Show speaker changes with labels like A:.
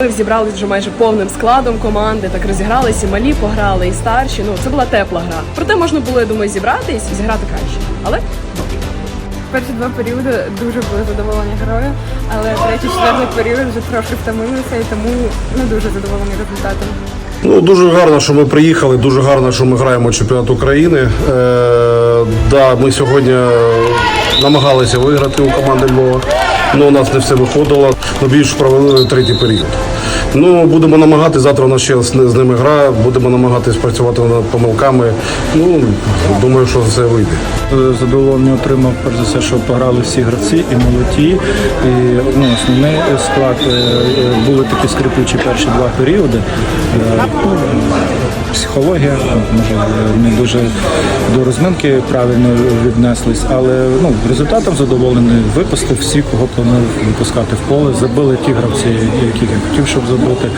A: тренерів зібрались вже майже повним складом команди. Так розігралися, і малі пограли, і старші. Ну це була тепла гра. Проте можна було, я думаю, зібратись і зіграти краще. Але
B: Перші два періоди дуже були задоволені грою, але третій, четвертий період вже трошки втомилися і тому не дуже задоволені результатом.
C: Ну, дуже гарно, що ми приїхали, дуже гарно, що ми граємо чемпіонат України. Е, да, ми сьогодні намагалися виграти у команди Львова, але у нас не все виходило. Ми більш провели третій період. Ну, будемо намагатися, завтра у нас ще з, з ними гра, будемо намагатися працювати над помилками. Ну, думаю, що все вийде.
D: Задоволення отримав перш за все, що пограли всі гравці і молоді. І ну, основний склад е, е, були такі скрипучі перші два періоди. Е, ну, Психологія, може не дуже до розминки правильно віднеслись, але ну результатом задоволений. Випустив всі, кого планував випускати в поле. Забили ті гравці, яких я хотів, щоб забити.